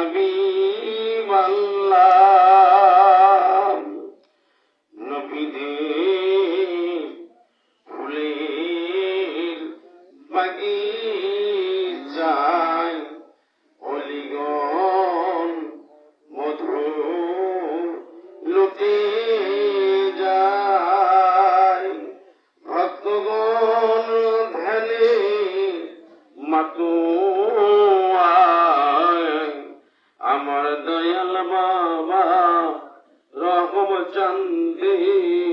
ইয়া হাবিবাল্লাহ রহম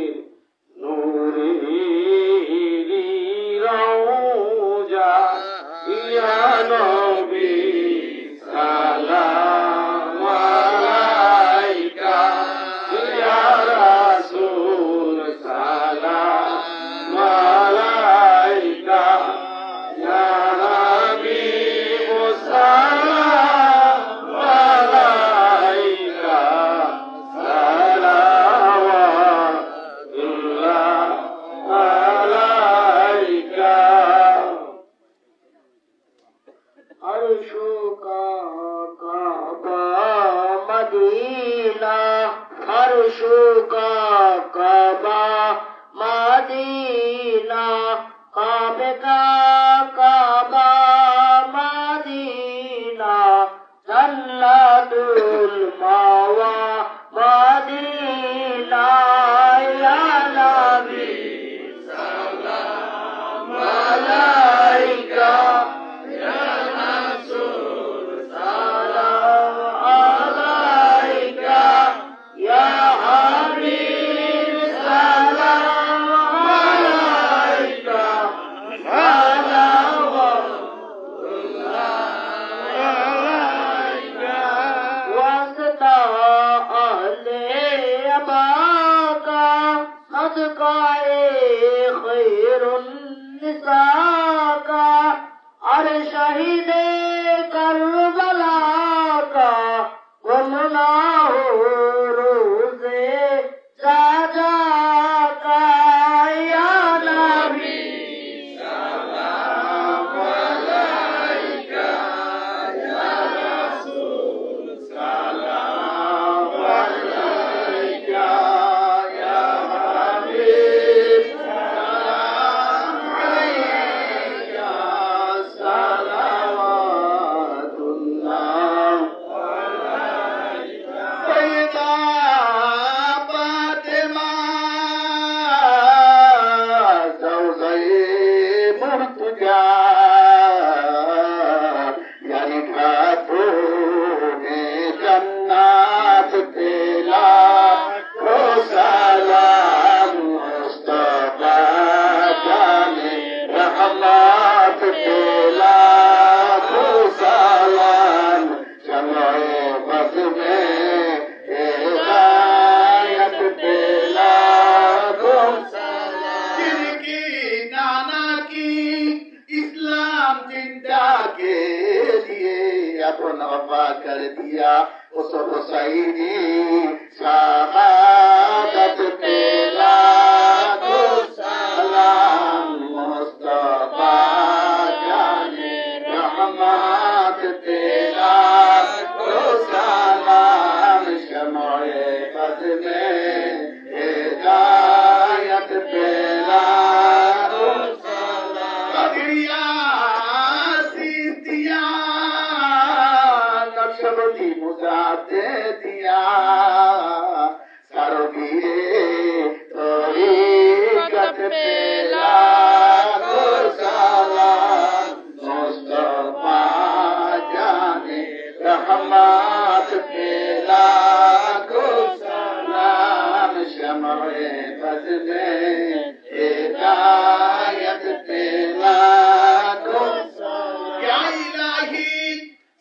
কাবে কা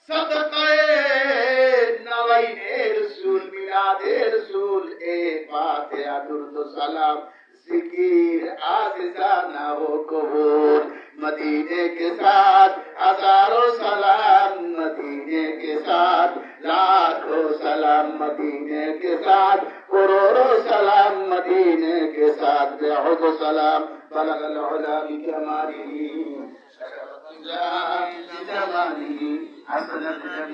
সদকায়ে নালাইনের সুল মিলাদের সুল এ পাতে আদুরদ সালাম। জিকির আজিজানা ও কবুল। মদিনে কে হাজারো সালাম, মদিনে কে লাখো সালাম, মদিনে কে করোড়ো সালাম, মদিনে কে সালাম। بلغ العلا بكماله جاء بجماله حسنت